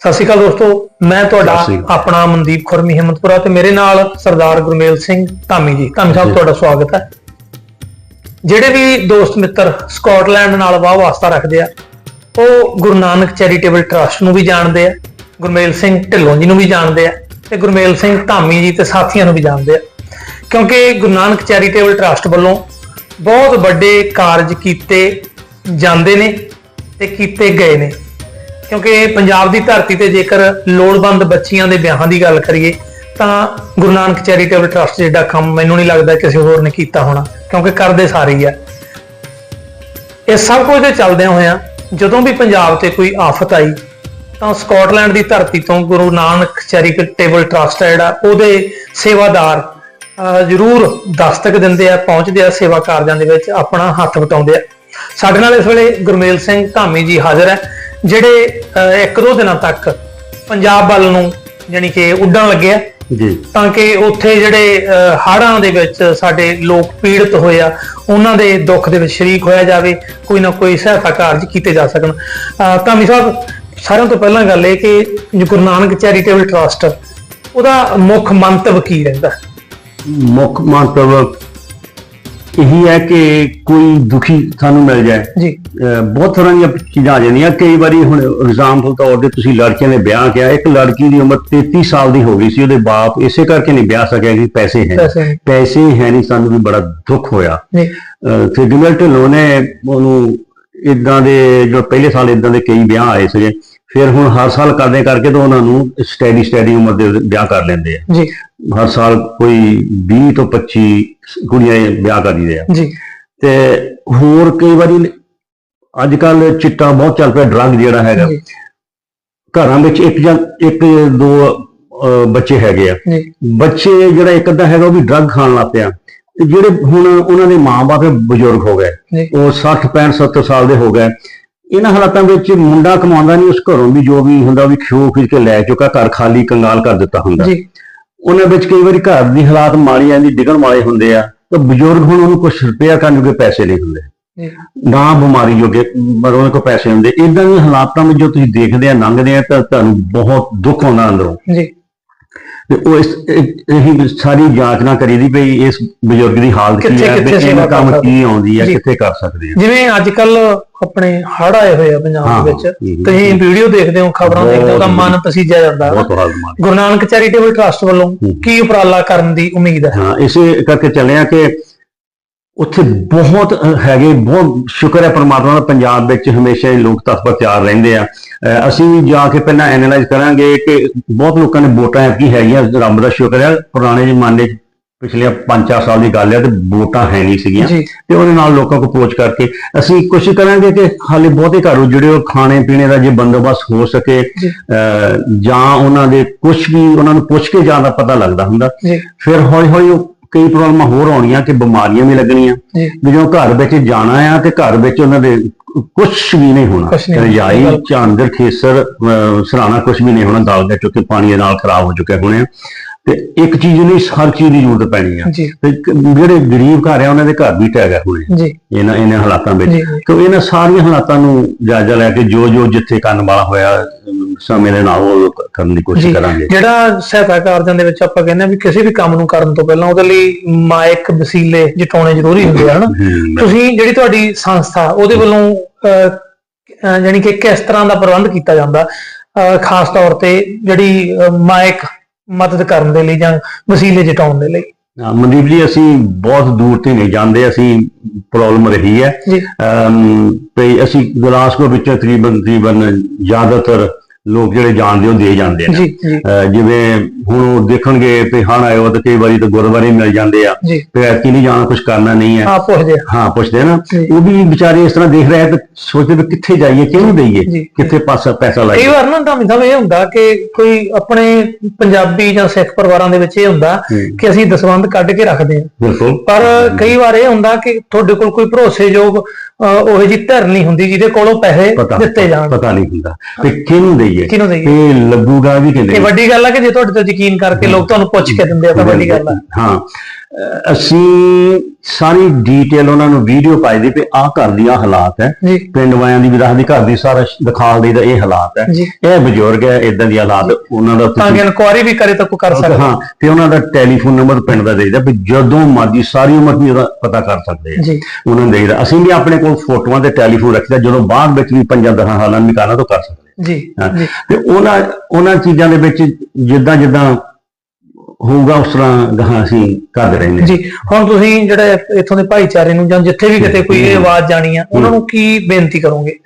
ਸਤਿ ਸ਼੍ਰੀ ਅਕਾਲ ਦੋਸਤੋ ਮੈਂ ਤੁਹਾਡਾ। ਆਪਣਾ ਮਨਦੀਪ ਖੁਰਮੀ ਹਿੰਮਤਪੁਰਾ ਤੇ ਮੇਰੇ ਨਾਲ ਸਰਦਾਰ ਗੁਰਮੇਲ ਸਿੰਘ ਧਾਮੀ ਜੀ ਧਾਮੀ ਸਾਹਿਬ। ਤੁਹਾਡਾ ਸਵਾਗਤ ਹੈ ਜਿਹੜੇ ਵੀ ਦੋਸਤ ਮਿੱਤਰ ਸਕਾਟਲੈਂਡ ਨਾਲ ਵਾਹ ਵਾਸਤਾ ਰੱਖਦੇ ਆ ਉਹ ਗੁਰੂ ਨਾਨਕ ਚੈਰੀਟੇਬਲ ਟਰਸਟ ਨੂੰ ਵੀ ਜਾਣਦੇ ਆ ਗੁਰਮੇਲ ਸਿੰਘ ਢਿੱਲੋਂ ਜੀ ਨੂੰ ਵੀ ਜਾਣਦੇ ਆ ਤੇ ਗੁਰਮੇਲ ਸਿੰਘ ਧਾਮੀ ਜੀ ਤੇ ਸਾਥੀਆਂ ਨੂੰ ਵੀ ਜਾਣਦੇ ਆ ਕਿਉਂਕਿ ਗੁਰੂ ਨਾਨਕ ਚੈਰੀਟੇਬਲ ਟਰਸਟ ਵੱਲੋਂ ਬਹੁਤ ਵੱਡੇ ਕਾਰਜ ਕੀਤੇ ਜਾਂਦੇ ਨੇ ਤੇ ਕੀਤੇ ਗਏ ਨੇ ਕਿਉਂਕਿ ਪੰਜਾਬ ਦੀ ਧਰਤੀ ਤੇ ਜੇਕਰ ਲੋੜਵੰਦ ਬੱਚੀਆਂ ਦੇ ਵਿਆਹਾਂ ਦੀ ਗੱਲ ਕਰੀਏ ਤਾਂ ਗੁਰੂ ਨਾਨਕ ਚੈਰੀਟੇਬਲ ਟਰਸਟ ਜਿਹੜਾ ਕੰਮ ਮੈਨੂੰ ਨਹੀਂ ਲੱਗਦਾ ਕਿਸੇ ਹੋਰ ਨੇ ਕੀਤਾ ਹੋਣਾ ਕਿਉਂਕਿ ਕਰਦੇ ਸਾਰੇ ਹੀ ਆ। ਇਹ ਸਭ ਕੁਝ ਦੇ ਚੱਲਦਿਆਂ ਹੋਇਆਂ ਜਦੋਂ ਵੀ ਪੰਜਾਬ ਤੇ ਕੋਈ ਆਫਤ ਆਈ ਤਾਂ ਸਕਾਟਲੈਂਡ ਦੀ ਧਰਤੀ ਤੋਂ ਗੁਰੂ ਨਾਨਕ ਚੈਰੀਟੇਬਲ ਟਰਸਟ ਹੈ ਜਿਹੜਾ ਉਹਦੇ ਸੇਵਾਦਾਰ ਅਹ, ਜ਼ਰੂਰ ਦਸਤਕ ਦਿੰਦੇ ਆ ਪਹੁੰਚਦੇ ਆ ਸੇਵਾ ਕਾਰਜਾਂ ਦੇ ਵਿੱਚ ਆਪਣਾ ਹੱਥ ਵਟਾਉਂਦੇ ਆ। ਸਾਡੇ ਨਾਲ ਇਸ ਵੇਲੇ ਗੁਰਮੇਲ ਸਿੰਘ ਧਾਮੀ ਜੀ ਹਾਜ਼ਰ ਹੈ। ਜਿਹੜੇ ਇੱਕ ਦੋ ਦਿਨਾਂ ਤੱਕ ਪੰਜਾਬ ਵੱਲ ਨੂੰ ਜਾਣੀ ਕਿ ਉੱਡਣ ਲੱਗੇ ਆ। ਜੀ। ਤਾਂ ਕਿ ਉੱਥੇ ਜਿਹੜੇ ਹੜ੍ਹਾਂ ਦੇ ਵਿੱਚ ਸਾਡੇ ਲੋਕ ਪੀੜਤ ਹੋਏ ਆ ਉਹਨਾਂ ਦੇ ਦੁੱਖ ਦੇ ਵਿੱਚ ਸ਼ਰੀਕ ਹੋਇਆ ਜਾਵੇ ਕੋਈ ਨਾ ਕੋਈ ਸਹਾਇਤਾ ਕਾਰਜ ਕੀਤੇ ਜਾ ਸਕਣ। ਧਾਮੀ ਸਾਹਿਬ ਸਾਰਿਆਂ ਤੋਂ ਪਹਿਲਾਂ ਗੱਲ ਇਹ ਕਿ ਗੁਰੂ ਨਾਨਕ ਚੈਰੀਟੇਬਲ ਟਰਸਟ ਉਹਦਾ ਮੁੱਖ ਮੰਤਵ ਕੀ ਰਹਿੰਦਾ? ਮੁੱਖ ਮੰਤਵ ਇਹੀ ਹੈ ਕਿ ਕੋਈ ਦੁਖੀ ਸਾਨੂੰ ਮਿਲ ਜਾਏ। ਜੀ। ਬਹੁਤ ਤਰ੍ਹਾਂ ਦੀਆਂ ਚੀਜ਼ਾਂ ਆ ਜਾਂਦੀਆਂ। ਕਈ ਵਾਰੀ ਹੁਣ ਐਗਜ਼ਾਮਪਲ ਤੌਰ ਤੇ ਤੁਸੀਂ ਲੜਕੀਆਂ ਦੇ ਵਿਆਹ ਕਿਹਾ ਇੱਕ ਲੜਕੀ ਦੀ ਉਮਰ 33 ਸਾਲ ਦੀ ਹੋ ਗਈ ਸੀ ਉਹਦੇ ਬਾਪ ਇਸੇ ਕਰਕੇ ਨਹੀਂ ਵਿਆਹ ਸਕਿਆ ਕਿ ਪੈਸੇ ਹੈ। ਪੈਸੇ ਹੈ। ਨਹੀਂ ਸਾਨੂੰ ਵੀ ਬੜਾ ਦੁੱਖ ਹੋਇਆ। ਗੁਰਮੇਲ ਢਿੱਲੋਂ ਨੇ ਉਹਨੂੰ ਇਦਾਂ ਦੇ ਜੋ ਪਹਿਲੇ ਸਾਲ ਇਦਾਂ ਦੇ ਕਈ ਵਿਆਹ ਆਏ ਸੀਗੇ ਫਿਰ ਹੁਣ ਹਰ ਸਾਲ ਕਰਦੇ ਕਰਕੇ ਤਾਂ ਉਹਨਾਂ ਨੂੰ ਸਟੈਡੀ ਸਟੈਡੀ ਉਮਰ ਦੇ ਵਿਆਹ ਕਰ ਲੈਂਦੇ ਆ। ਜੀ। ਹਰ ਸਾਲ ਕੋਈ 20 ਤੋਂ 25 ਕੁੜੀਆਂ ਵਿਆਹ ਕਰ ਦਿੰਦੇ ਆ ਜੀ। ਤੇ ਹੋਰ ਕਈ ਵਾਰੀ ਅੱਜ ਕੱਲ ਚਿੱਟਾ ਬਹੁਤ ਚੱਲ ਪਿਆ ਡਰੱਗ ਜਿਹੜਾ ਹੈਗਾ। ਘਰਾਂ ਵਿੱਚ ਇੱਕ ਜਾਂ ਇੱਕ ਦੋ ਬੱਚੇ ਹੈਗੇ ਆ। ਬੱਚੇ ਜਿਹੜਾ ਇੱਕ ਅੱਧਾ ਹੈਗਾ ਉਹ ਵੀ ਡਰੱਗ ਖਾਣ ਲੱਗ ਪਿਆ। ਤੇ ਜਿਹੜੇ ਹੁਣ ਉਹਨਾਂ ਦੇ ਮਾਪੇ ਬਜ਼ੁਰਗ ਹੋ ਗਏ ਉਹ 60 65 70 ਸਾਲ ਦੇ ਹੋ ਗਏ। ਇਹਨਾਂ ਹਾਲਾਤਾਂ ਵਿੱਚ ਮੁੰਡਾ ਕਮਾਉਂਦਾ ਨਹੀਂ ਉਸ ਘਰੋਂ ਵੀ ਜੋ ਵੀ ਹੁੰਦਾ ਵੀ ਖਿਓ ਖਿੱਚ ਕੇ ਲੈ ਚੁੱਕਾ ਘਰ ਖਾਲੀ ਕੰਗਾਲ ਕਰ ਦਿੱਤਾ ਹੁੰਦਾ। ਜੀ। ਉਹਨਾਂ ਵਿੱਚ ਕਈ ਵਾਰੀ ਘਰ ਦੀ ਹਾਲਾਤ ਮਾੜੀ ਆਂਦੀ ਡਿੱਗਣ ਵਾਲੇ ਹੁੰਦੇ ਆ ਤਾਂ ਬਜ਼ੁਰਗ ਹੁਣ ਉਹਨੂੰ ਕੁਝ ਰਿਪੇਅਰ ਕਰਨ ਜੋਗੇ ਪੈਸੇ ਨਹੀਂ ਹੁੰਦੇ। ਨਾ ਬਿਮਾਰੀ ਜੋਗੇ ਉਹਨਾਂ ਕੋਲ ਪੈਸੇ ਹੁੰਦੇ। ਇਦਾਂ ਦੇ ਹਾਲਾਤਾਂ ਵਿੱਚ ਜੋ ਤੁਸੀਂ ਦੇਖਦੇ ਆ ਲੰਘਦੇ ਆ ਤਾਂ ਤੁਹਾਨੂੰ ਬਹੁਤ ਦੁੱਖ ਆਉਂਦਾ ਅੰਦਰੋਂ। ਜੀ। ਤੇ ਉਹ ਇਸ ਇਹ- ਇਹੀ ਸਾਰੀ ਜਾਂਚ ਨਾ ਕਰੀਦੀ ਪਈ ਇਸ ਬਜ਼ੁਰਗ ਦੀ ਹਾਲਤ ਕੀ ਹੈ ਤੇ ਇਹਨਾਂ ਕੰਮ ਕੀ ਆਉਂਦੀ ਹੈ। ਕਿੱਥੇ ਕਰ ਸਕਦੇ ਆ। ਜਿਵੇਂ ਅੱਜ ਕੱਲ ਆਪਣੇ ਹੜ੍ਹ ਆਏ ਹੋਏ ਆ ਪੰਜਾਬ ਦੇ ਵਿੱਚ। ਤੁਸੀਂ ਵੀਡੀਓ ਦੇਖਦੇ ਹੋ ਖਬਰਾਂ ਦੇਖਦੇ ਹੋ ਤਾਂ ਮਨ ਪਸੀਜਿਆ ਜਾਂਦਾ। ਗੁਰੂ ਨਾਨਕ ਚੈਰੀਟੇਬਲ ਟਰਸਟ ਵੱਲੋਂ ਕੀ ਉਪਰਾਲਾ ਕਰਨ ਦੀ ਉਮੀਦ ਹੈ? ਹਾਂ ਇਸੇ ਕਰਕੇ ਚੱਲਿਆ ਕਿ ਉੱਥੇ ਬਹੁਤ ਹੈਗੇ ਬਹੁਤ ਸ਼ੁਕਰ ਹੈ ਪ੍ਰਮਾਤਮਾ ਦਾ ਪੰਜਾਬ ਵਿੱਚ ਹਮੇਸ਼ਾ ਹੀ ਲੋਕ ਤਤਪਰ ਤਿਆਰ ਰਹਿੰਦੇ ਆ। ਅਸੀਂ ਵੀ ਜਾ ਕੇ ਪਹਿਲਾਂ ਐਨਾਲਾਈਜ਼ ਕਰਾਂਗੇ ਕਿ ਬਹੁਤ ਲੋਕਾਂ ਨੇ ਵੋਟਾਂ ਕੀ ਹੈਗੀਆਂ ਰੱਬ ਦਾ ਸ਼ੁਕਰ ਹੈ ਪੁਰਾਣੇ ਜ਼ਮਾਨੇ 'ਚ ਪਿਛਲੇ 5-4 ਸਾਲ ਦੀ ਗੱਲ ਹੈ ਤੇ ਵੋਟਾਂ ਹੈ ਨਹੀਂ ਸੀਗੀਆਂ ਤੇ ਉਹਦੇ ਨਾਲ ਲੋਕਾਂ ਕੋ ਪਹੁੰਚ ਕਰਕੇ ਅਸੀਂ ਕੋਸ਼ਿਸ਼ ਕਰਾਂਗੇ ਕਿ ਹਾਲੇ ਬਹੁਤੇ ਘਰ ਜਿਹੜੇ ਉਹ ਖਾਣੇ ਪੀਣੇ ਦਾ ਜੇ ਬੰਦੋਬਸਤ ਹੋ ਸਕੇ ਜੀ। ਉਹਨਾਂ ਦੇ ਕੁਝ ਵੀ ਉਹਨਾਂ ਨੂੰ ਪੁੱਛ ਕੇ ਜਾਂ ਦਾ ਪਤਾ ਲੱਗਦਾ ਹੁੰਦਾ। ਫਿਰ ਹੌਲੀ ਹੌਲੀ ਉਹ ਕਈ ਪ੍ਰੋਬਲਮਾਂ ਹੋਰ ਆਉਣੀਆਂ ਕਿ ਬਿਮਾਰੀਆਂ ਵੀ ਲੱਗਣੀਆਂ। ਵੀ ਜਦੋਂ ਘਰ ਵਿੱਚ ਜਾਣਾ ਆ ਤੇ ਘਰ ਵਿੱਚ ਉਹਨਾਂ ਦੇ ਕੁਝ ਵੀ ਨਹੀਂ ਹੋਣਾ। ਹੋਣਾ, ਰਜਾਈ। ਚਾਂਦਰ ਖੇਸਰ ਸਰਾਣਾ ਕੁਝ ਵੀ ਨਹੀਂ ਹੋਣਾ। ਦਾਲ ਦੇ ਚੁੱਕੇ ਪਾਣੀ ਦੇ ਨਾਲ ਖਰਾਬ ਹੋ ਚੁੱਕੇ ਹੋਣੇ ਆ। ਤੇ ਇੱਕ ਚੀਜ਼ ਨਹੀਂ ਹਰ ਚੀਜ਼ ਦੀ ਜ਼ਰੂਰਤ ਪੈਣੀ ਆ। ਤੇ ਜਿਹੜੇ ਗਰੀਬ ਘਰ ਆ ਉਹਨਾਂ ਦੇ ਘਰ ਵੀ ਟੈਗਾ ਹੋਣੇ। ਜੀ। ਇਹਨਾਂ ਇਹਨਾਂ ਹਾਲਾਤਾਂ ਵਿੱਚ। ਤੇ ਇਹਨਾਂ ਸਾਰੀਆਂ ਹਾਲਾਤਾਂ ਨੂੰ ਜਾਇਜ਼ਾ ਲੈ ਕੇ ਜੋ ਜੋ ਜਿੱਥੇ ਕਰਨ ਵਾਲਾ ਹੋਇਆ ਸਮੇਂ ਦੇ ਨਾਲ ਉਹ ਕਰਨ ਦੀ ਕੋਸ਼ਿਸ਼ ਕਰਾਂਗੇ। ਜਿਹੜਾ ਸਹਾਇਤਾ ਕਾਰਜਾਂ ਦੇ ਵਿੱਚ ਆਪਾਂ ਕਹਿੰਦੇ ਆ ਵੀ ਕਿਸੇ ਵੀ ਕੰਮ ਨੂੰ ਕਰਨ ਤੋਂ ਪਹਿਲਾਂ ਉਹਦੇ ਲਈ ਮਾਇਕ ਵਸੀਲੇ ਜਟਾਉਣੇ ਜ਼ਰੂਰੀ ਹੁੰਦੇ ਹਨਾ? ਤੁਸੀਂ ਜਿਹੜੀ ਤੁਹਾਡੀ ਸੰਸਥਾ ਉਹਦੇ ਵੱਲੋਂ ਜਾਣੀ ਕਿ ਕਿਸ ਤਰ੍ਹਾਂ ਦਾ ਪ੍ਰਬੰਧ ਕੀਤਾ ਜਾਂਦਾ? ਖਾਸ ਤੌਰ ਤੇ ਜਿਹੜੀ ਮਾਇਕ ਮਦਦ ਕਰਨ ਦੇ ਲਈ ਜਾਂ ਵਸੀਲੇ ਜਟਾਉਣ ਦੇ ਲਈ। ਮਨਦੀਪ ਜੀ ਅਸੀਂ ਬਹੁਤ ਦੂਰ ਤੇ ਨਹੀਂ ਜਾਂਦੇ ਅਸੀਂ ਪ੍ਰੋਬਲਮ ਰਹੀ ਹੈ। ਤੇ ਅਸੀਂ ਗੁਰਦਾਸਪੁਰ ਵਿੱਚ ਤਕਰੀਬਨ ਤਕਰੀਬਨ ਜ਼ਿਆਦਾਤਰ ਲੋਕ ਜਿਹੜੇ ਜਾਣਦੇ ਉਹ ਦੇ ਜਾਂਦੇ ਨੇ। ਜਿਵੇਂ ਹੁਣ ਉਹ ਦੇਖਣਗੇ ਵੀ ਹਣ ਆਇਓ ਤਾਂ ਕਈ ਵਾਰੀ ਤਾਂ ਗੁਰਦੁਆਰੇ ਮਿਲ ਜਾਂਦੇ ਆ। ਤੇ ਐਤਕੀ ਨਹੀਂ ਜਾਣਾ ਕੁਝ ਕਰਨਾ ਨਹੀਂ ਹੈ ਪੁੱਛਦੇ ਹਾਂ ਪੁੱਛਦੇ ਨਾ। ਉਹ ਵੀ ਵਿਚਾਰੇ ਇਸ ਤਰ੍ਹਾਂ ਦੇਖ ਰਹੇ ਤੇ ਸੋਚਦੇ ਵੀ ਕਿੱਥੇ ਜਾਈਏ ਕਿਹਨੂੰ ਦਈਏ। ਕਿੱਥੇ ਪਾਸਾ ਪੈਸਾ ਕਈ ਲਾਈਏ ਵਾਰ ਨਾ ਤਾਂ ਮਿੰਦਾ ਇਹ ਹੁੰਦਾ ਕਿ ਕੋਈ ਆਪਣੇ ਪੰਜਾਬੀ ਜਾਂ ਸਿੱਖ ਪਰਿਵਾਰਾਂ ਦੇ ਵਿੱਚ ਇਹ ਹੁੰਦਾ। ਕਿ ਅਸੀਂ ਦਸਵੰਧ ਕੱਢ ਕੇ ਰੱਖਦੇ ਹਾਂ ਬਿਲਕੁਲ। ਪਰ ਕਈ ਵਾਰ ਇਹ ਹੁੰਦਾ ਕਿ ਤੁਹਾਡੇ ਕੋਲ ਕੋਈ ਭਰੋਸੇਯੋਗ ਉਹੋ ਜਿਹੀ ਧਿਰ ਨਹੀਂ ਹੁੰਦੀ ਜਿਹਦੇ ਕੋਲੋਂ ਪੈਸੇ ਪਤਾ ਦਿੱਤੇ ਜਾਣ। ਪਤਾ ਨਹੀਂ ਹੁੰਦਾ। ਤੇ ਕਿਹਨੂੰ ਦਈਏ? ਕਿਹਨੂੰ ਦਈਏ? ਤੇ ਲੱਗੂਗਾ ਵੀ ਕਿ ਇਹ ਨਹੀਂ ਵੱਡੀ ਗੱਲ ਹੈ ਕਿ ਜੇ ਤੁਹਾਡੇ ਤੇ ਯਕੀਨ ਕਰਕੇ ਲੋਕ ਤੁਹਾਨੂੰ ਪੁੱਛ ਕੇ ਦਿੰਦੇ ਆ ਤਾਂ ਵੱਡੀ ਗੱਲ ਹੈ ਹਾਂ। ਅਸੀਂ ਸਾਰੀ ਡਿਟੇਲ ਉਹਨਾਂ ਨੂੰ ਵੀਡੀਓ ਪਾਈ ਦੀ ਵੀ ਆਹ ਘਰ ਦੀ ਹਾਲਾਤ ਹੈ। ਪਿੰਡ ਵਾਲਿਆਂ ਦੀ ਵੀ ਦੱਸਦੀ ਘਰ ਦੀ ਸਾਰਾ ਦਿਖਾਲ ਦੇਈਦਾ ਇਹ ਹਾਲਾਤ ਹੈ। ਇਹ ਬਜ਼ੁਰਗ ਹੈ ਇਦਾਂ ਦੀ ਹਾਲਾਤ ਉਹਨਾਂ ਦਾ ਤਾਂ ਕਿ ਇਨਕੁਆਰੀ ਵੀ ਕਰੇ ਤਾਂ ਕੋਈ ਕਰ ਸਕਦਾ। ਹਾਂ ਤੇ ਉਹਨਾਂ ਦਾ ਟੈਲੀਫੋਨ ਨੰਬਰ ਪਿੰਡ ਦਾ ਦੇਈਦਾ ਵੀ ਜਦੋਂ ਮਰਜ਼ੀ ਸਾਰੀ ਉਮਰ ਦੀ ਉਹਦਾ ਪਤਾ ਕਰ ਸਕਦੇ ਆ। ਉਹਨਾਂ ਨੂੰ ਦੇਈਦਾ ਅਸੀਂ ਵੀ ਆਪਣੇ ਕੋਲ ਫੋਟੋਆਂ ਤੇ ਟੈਲੀਫੋਨ ਰੱਖੀਦਾ ਜਦੋਂ ਬਾਅਦ ਵਿੱਚ ਵੀ ਪੰਜਾਂ ਦਸਾਂ ਹਾਲਾਂ ਨਿਕਾਲਣਾ ਤਾਂ ਕਰ ਸਕਦੇ। ਜੀ। ਤੇ ਉਹਨਾਂ ਉਹਨਾਂ ਚੀਜ਼ਾਂ ਦੇ ਵਿੱਚ ਜਿੱਦਾਂ ਜਿੱਦਾਂ ਹੋਊਗਾ ਉਸ ਤਰ੍ਹਾਂ ਗਾਹਾਂ ਅਸੀਂ ਕਰਦੇ ਰਹਿੰਦੇ ਹਾਂ। ਜੀ ਹੁਣ ਤੁਸੀਂ ਜਿਹੜੇ ਇੱਥੋਂ ਦੇ ਭਾਈਚਾਰੇ ਨੂੰ ਜਾਂ ਜਿੱਥੇ ਵੀ ਕਿਤੇ ਕੋਈ ਇਹ ਆਵਾਜ਼ ਜਾਣੀ ਆ ਉਹਨਾਂ ਨੂੰ ਕੀ ਬੇਨਤੀ ਕਰੋਗੇ?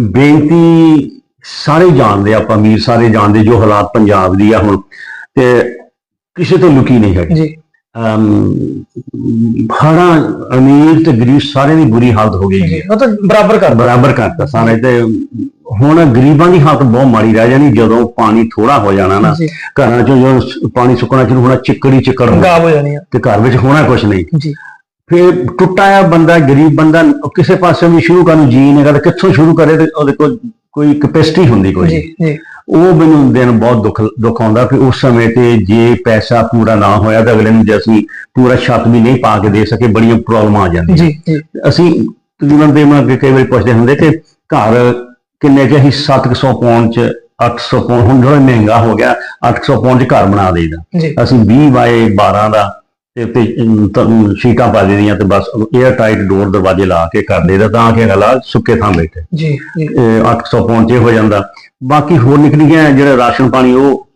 ਬੇਨਤੀ ਸਾਰੇ ਜਾਣਦੇ ਆ, ਆਪਾਂ ਵੀਰ ਸਾਰੇ ਜਾਣਦੇ ਜੋ ਹਾਲਾਤ ਪੰਜਾਬ ਦੀ ਆ ਹੁਣ ਤੇ ਕਿਸੇ ਤੋਂ ਲੁਕੀ ਨਹੀਂ ਹੈ ਜੀ। ਹੜਾ ਅਮੀਰ ਤੇ ਗਰੀਬ ਸਾਰਿਆਂ ਦੀ ਬੁਰੀ ਹਾਲਤ ਹੋ ਗਈ ਹੈ ਤਾਂ ਬਰਾਬਰ ਕਰ ਬਰਾਬਰ ਕਰਤਾ ਸਾਰੇ ਤੇ ਹੁਣ ਗਰੀਬਾਂ ਦੀ ਹਾਲਤ ਬਹੁਤ ਮਾੜੀ ਰਹਿ ਜਾਣੀ ਜਦੋਂ ਪਾਣੀ ਥੋੜਾ ਹੋ ਜਾਣਾ ਨਾ ਘਰਾਂ ਚੋਂ ਜਦੋਂ ਪਾਣੀ ਸੁੱਕਣਾ ਸ਼ੁਰੂ ਹੋਣਾ ਚਿੱਕੜੀ ਚਿੱਕੜ ਹੋ ਜਾਣੀ ਤੇ ਘਰ ਵਿੱਚ ਹੋਣਾ ਕੁਝ ਨਹੀਂ। ਜੀ। ਫਿਰ ਟੁੱਟਾ ਆ ਬੰਦਾ ਗਰੀਬ ਬੰਦਾ ਕਿਸੇ ਪਾਸੇ ਵੀ ਸ਼ੁਰੂ ਕਰਨ ਜੀ ਨਹੀਂ ਕਰਦਾ ਕਿੱਥੋਂ ਸ਼ੁਰੂ ਕਰੇ ਤੇ ਉਹਦੇ ਕੋਲ ਕੋਈ ਕੈਪੈਸਿਟੀ ਹੁੰਦੀ ਕੋਈ ਜੀ ਉਹ ਮੈਨੂੰ ਦਿਨ ਬਹੁਤ ਦੁੱਖ ਦੁੱਖ ਆਉਂਦਾ ਕਿ ਉਸ ਸਮੇਂ ਤੇ ਜੇ ਪੈਸਾ ਪੂਰਾ ਨਾ ਹੋਇਆ ਤਾਂ ਅਗਲੇ ਨੂੰ ਜੇ ਅਸੀਂ ਪੂਰਾ ਛੱਤ ਵੀ ਨਹੀਂ ਪਾ ਕੇ ਦੇ ਸਕੇ ਬੜੀਆਂ ਪ੍ਰੋਬਲਮਾਂ ਆ ਜਾਂਦੀਆਂ। ਜੀ ਜੀ। ਅਸੀਂ ਤਕਰੀਬਨ ਦੇ ਮੈਂ ਕਈ ਵਾਰੀ ਪੁੱਛਦੇ ਹੁੰਦੇ ਕਿ ਘਰ ਕਿੰਨੇ ਕਿ ਅਸੀਂ 700 ਪੌਂਡ ਚ 800 ਪੌਂਡ ਹੁਣ ਥੋੜਾ ਮਹਿੰਗਾ ਹੋ ਗਿਆ 800 ਪੌਂਡ ਚ ਘਰ ਬਣਾ ਦੇਈਦਾ। ਅਸੀਂ 20 ਬਾਏ 12 ਦਾ ਤੇ ਉੱਤੇ ਸ਼ੀਟਾਂ ਪਾ ਦੇਣੀਆਂ ਤੇ ਬਸ 에ਅਰ ਟਾਈਟ ਡੋਰ ਦਰਵਾਜ਼ੇ ਲਾ ਕੇ ਕਰ ਦੇਈਦਾ ਤਾਂ ਕਿ ਅਗਲਾ ਸੁੱਕੇ ਥਾਂ ਬੈਠੇ। ਜੀ ਜੀ। ਇਹ 800 ਪਹੁੰਚੇ ਹੋ ਜਾਂਦਾ। ਬਾਕੀ ਹੋਰ ਨਿਕਲੀਆਂ ਜਿਹੜਾ ਰਾਸ਼ਨ ਪਾਣੀ ਉਹ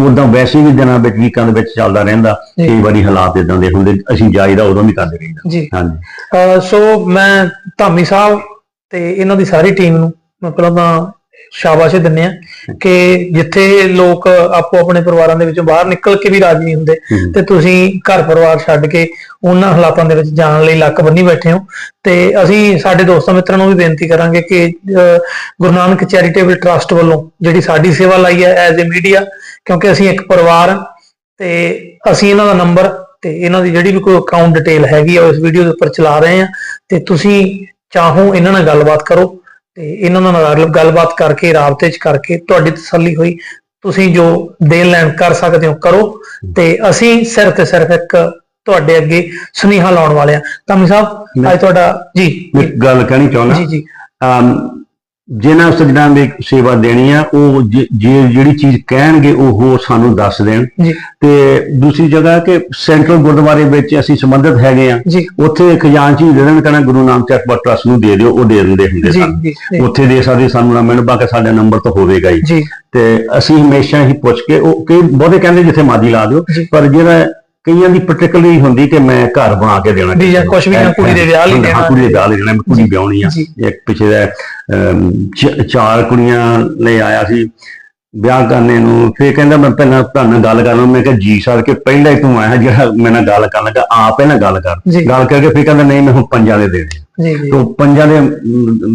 ਉਦਾਂ ਵੈਸੇ ਵੀ ਦਿਨਾਂ ਵਿੱਚ ਵੀਕਾਂ ਦੇ ਵਿੱਚ ਚੱਲਦਾ ਰਹਿੰਦਾ। ਕਈ ਵਾਰੀ ਹਾਲਾਤ ਇਦਾਂ ਦੇ ਹੁੰਦੇ ਅਸੀਂ ਜਾਈਦਾ ਉਦੋਂ ਵੀ ਕਰਦੇ ਰਹੀਦਾ। ਹਾਂਜੀ। ਸੋ ਮੈਂ ਧਾਮੀ ਸਾਹਿਬ ਤੇ ਇਹਨਾਂ ਦੀ ਸਾਰੀ ਟੀਮ ਨੂੰ ਮੈਂ ਪਹਿਲਾਂ ਤਾਂ ਸ਼ਾਬਾਸ਼ ਦਿੰਨੇ ਆ ਕਿ ਜਿੱਥੇ ਲੋਕ ਆਪੋ ਆਪਣੇ ਪਰਿਵਾਰਾਂ ਦੇ ਵਿੱਚੋਂ ਬਾਹਰ ਨਿਕਲ ਕੇ ਵੀ ਰਾਜੀ ਨਹੀਂ ਹੁੰਦੇ। ਤੇ ਤੁਸੀਂ ਘਰ ਪਰਿਵਾਰ ਛੱਡ ਕੇ ਉਹਨਾਂ ਹਾਲਾਤਾਂ ਦੇ ਵਿੱਚ ਜਾਣ ਲਈ ਲੱਕ ਬੰਨੀ ਬੈਠੇ ਹੋ ਤੇ ਅਸੀਂ ਸਾਡੇ ਦੋਸਤਾਂ ਮਿੱਤਰਾਂ ਨੂੰ ਵੀ ਬੇਨਤੀ ਕਰਾਂਗੇ ਕਿ ਗੁਰੂ ਨਾਨਕ ਚੈਰੀਟੇਬਲ ਟਰਸਟ ਵੱਲੋਂ ਜਿਹੜੀ ਸਾਡੀ ਸੇਵਾ ਲਈ ਹੈ ਐਜ਼ ਅ ਮੀਡੀਆ ਕਿਉਂਕਿ ਅਸੀਂ ਇੱਕ ਪਰਿਵਾਰ ਹਾਂ ਤੇ ਅਸੀਂ ਇਹਨਾਂ ਦਾ ਨੰਬਰ ਤੇ ਇਹਨਾਂ ਦੀ ਜਿਹੜੀ ਵੀ ਕੋਈ ਅਕਾਊਂਟ ਡਿਟੇਲ ਹੈਗੀ ਆ ਉਹ ਇਸ ਵੀਡੀਓ ਦੇ ਉੱਪਰ ਚਲਾ ਰਹੇ ਆ ਤੇ ਤੁਸੀਂ ਚਾਹੋ ਇਹਨਾਂ ਨਾਲ ਗੱਲਬਾਤ ਕਰੋ ਤੇ ਇਹਨਾਂ ਨਾਲ ਗੱਲ- ਗੱਲਬਾਤ ਕਰਕੇ ਰਾਬਤੇ 'ਚ ਕਰਕੇ ਤੁਹਾਡੀ ਤਸੱਲੀ ਹੋਈ। ਤੁਸੀਂ ਜੋ ਦੇਣ ਲੈਣ ਕਰ ਸਕਦੇ ਹੋ ਕਰੋ। ਤੇ ਅਸੀਂ ਸਿਰਫ ਤੇ ਸਿਰਫ ਇੱਕ ਤੁਹਾਡੇ ਅੱਗੇ ਸੁਨੇਹਾ ਲਾਉਣ ਵਾਲੇ ਆ ਤਾਮੀ ਸਾਹਿਬ ਅੱਜ ਤੁਹਾਡਾ ਜੀ। ਇੱਕ ਗੱਲ ਕਹਿਣੀ ਚਾਹੁੰਦਾ। ਜੀ ਜੀ। ਅਮ, ਜਿਨ੍ਹਾਂ ਸੱਜਣਾਂ ਦੀ ਸੇਵਾ ਦੇਣੀ ਆ ਉਹ ਜੇ ਜਿਹੜੀ ਚੀਜ਼ ਕਹਿਣਗੇ ਉਹ ਸਾਨੂੰ ਦੱਸ ਦੇਣ। ਤੇ ਦੂਸਰੀ ਜਗ੍ਹਾ ਕਿ ਸੈਂਟਰਲ ਗੁਰਦੁਆਰੇ ਵਿੱਚ ਅਸੀਂ ਸੰਬੰਧਿਤ ਹੈਗੇ ਆ। ਉੱਥੇ ਖਜ਼ਾਨਚੀ ਦੇਣ ਕਹਿੰਦਾ ਗੁਰੂ ਨਾਨਕ ਚੈਰਿਟੇਬਲ ਟਰਸਟ ਨੂੰ ਦੇ ਦਿਓ ਉਹ ਦੇ ਦਿੰਦੇ ਹੁੰਦੇ ਸਨ। ਉੱਥੇ ਦੇ ਸਕਦੇ ਸਾਨੂੰ ਨਾ ਮਿਲਣ ਬਾਕੀ ਸਾਡਾ ਨੰਬਰ ਤਾਂ ਹੋਵੇਗਾ ਹੀ। ਜੀ। ਤੇ ਅਸੀਂ ਹਮੇਸ਼ਾ ਹੀ ਪੁੱਛ ਕੇ ਉਹ ਕਈ ਬਹੁਤੇ ਕਹਿੰਦੇ ਜਿੱਥੇ ਮਰਜ਼ੀ ਲਾ ਦਿਓ। ਪਰ ਜਿਹੜਾ ਕਈਆਂ ਦੀ ਪਾਰਟਿਕੂਲਰਲੀ ਹੁੰਦੀ ਕਿ ਮੈਂ ਘਰ ਬਣਾ ਕੇ ਦੇਣਾ ਵੀ ਜਾਂ ਕੁਛ ਵੀ ਜਾਂ ਕੁੜੀ ਦੇ ਵਿਆਹ ਲਈ ਦੇਣਾ। ਕੁੜੀ ਦੇ ਵਿਆਹ ਲਈ ਦੇਣਾ ਮੈਂ ਕੁੜੀ ਜੀ, ਵਿਆਹਣੀ ਆ ਜੀ। ਇੱਕ ਪਿਛੇ ਦਾ ਚਾਰ ਕੁੜੀਆਂ ਲਈ ਆਇਆ ਸੀ ਵਿਆਹ ਕਰਨੇ ਨੂੰ ਫਿਰ ਕਹਿੰਦਾ ਮੈਂ ਪਹਿਲਾਂ ਤੁਹਾਨੂੰ ਗੱਲ ਕਰ ਲਾਂ ਮੈਂ ਕਿਹਾ ਜੀ ਸਰ ਕਿ ਪਹਿਲਾਂ ਹੀ ਤੂੰ ਆਇਆ ਜਿਹੜਾ ਮੇਰੇ ਨਾਲ ਗੱਲ ਕਰਨ ਲੱਗਾ ਆਪ ਪਹਿਲਾਂ ਗੱਲ ਕਰ ਜੀ। ਗੱਲ ਕਰਕੇ ਫਿਰ ਕਹਿੰਦਾ ਨਹੀਂ ਮੈਂ ਹੁਣ ਪੰਜਾਂ ਦੇ ਦੇ ਦੇ ਜੀ ਜੀ ਤੋ ਪੰਜਾਂ ਦੇ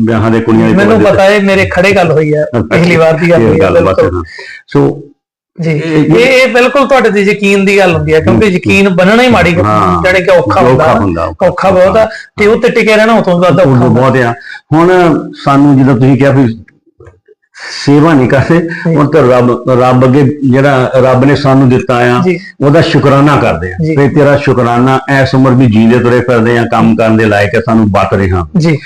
ਵਿਆਹਾਂ ਦੇ ਕੁੜੀਆਂ ਦੇ ਮੈਨੂੰ ਪਤਾ ਹੈ ਮੇਰੇ ਖੜੇ ਗੱਲ ਹੋਈ ਹੈ ਪਿਛਲੀ ਵਾਰ ਦੀ ਗੱਲ ਹੋਈ। ਹਾਂ। ਸੋ ਜੀ। ਇਹ- ਇਹ ਬਿਲਕੁਲ ਤੁਹਾਡੇ ਤੇ ਯਕੀਨ ਦੀ ਗੱਲ ਹੁੰਦੀ ਹੈ ਕਿਉਂਕਿ ਯਕੀਨ ਬਣਨਾ ਹੀ ਮਾੜੀ ਗੱਲ ਹਾਂ। ਜਿਹੜੇ ਕਿ ਔਖਾ ਹੁੰਦਾ ਔਖਾ ਹੁੰਦਾ, ਔਖਾ ਔਖਾ ਬਹੁਤ ਆ। ਤੇ ਉਹ ਤੇ ਟਿਕੇ ਰਹਿਣਾ ਉਹ ਤੋਂ ਵੱਧ ਉਹ ਔਖਾ। ਬਹੁਤ ਆ। ਹੁਣ ਸਾਨੂੰ ਜਦੋਂ ਤੁਸੀਂ ਕਿਹਾ ਵੀ ਸੇਵਾ ਨਹੀਂ ਕਰਦੇ। ਹੁਣ ਤਾਂ ਰੱਬ ਰੱਬ ਅੱਗੇ ਜਿਹੜਾ ਰੱਬ ਨੇ ਸਾਨੂੰ ਦਿੱਤਾ ਆ ਉਹਦਾ ਸ਼ੁਕਰਾਨਾ ਕਰਦੇ ਆ। ਤੇ ਤੇਰਾ ਸ਼ੁਕਰਾਨਾ ਐਸ ਉਮਰ ਵੀ ਜੀਂਦੇ ਤੁਰੇ ਫਿਰਦੇ ਆ ਕੰਮ ਕਰਨ ਦੇ ਲਾਇਕ ਆ ਸਾਨੂੰ ਬਚ ਰਹੇ। ਹਾਂ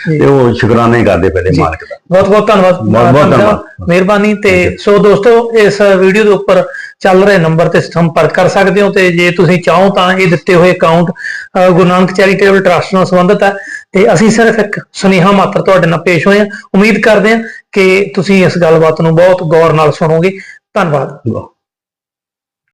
ਤੇ ਉਹ ਸ਼ੁਕਰਾਨਾ ਹੀ ਕਰਦੇ ਜੀ। ਮਾਲਕ ਦਾ। ਬਹੁਤ ਬਹੁਤ ਧੰਨਵਾਦ। ਬਹੁਤ- ਬਹੁਤ ਧੰਨਵਾਦ। ਮਿਹਰਬਾਨੀ। ਤੇ ਸੋ ਦੋਸਤੋ ਇਸ ਵੀਡੀਓ ਦੇ ਉੱਪਰ ਚੱਲ ਰਹੇ ਨੰਬਰ ਤੇ ਸੰਪਰਕ ਕਰ ਸਕਦੇ ਹੋ। ਤੇ ਜੇ ਤੁਸੀਂ ਚਾਹੋ ਤਾਂ ਇਹ ਦਿੱਤੇ ਹੋਏ account Guru Nanak charitable trust ਨਾਲ ਸੰਬੰਧਿਤ ਹੈ। ਤੇ ਅਸੀਂ ਸਿਰਫ ਇੱਕ ਸੁਨੇਹਾ ਮਾਤਰ ਤੁਹਾਡੇ ਨਾਲ ਪੇਸ਼ ਹੋਏ ਹਾਂ। ਉਮੀਦ ਕਰਦੇ ਹਾਂ ਕਿ ਤੁਸੀਂ ਇਸ ਗੱਲਬਾਤ ਨੂੰ ਬਹੁਤ ਗੌਰ ਨਾਲ ਸੁਣੋਗੇ। ਧੰਨਵਾਦ।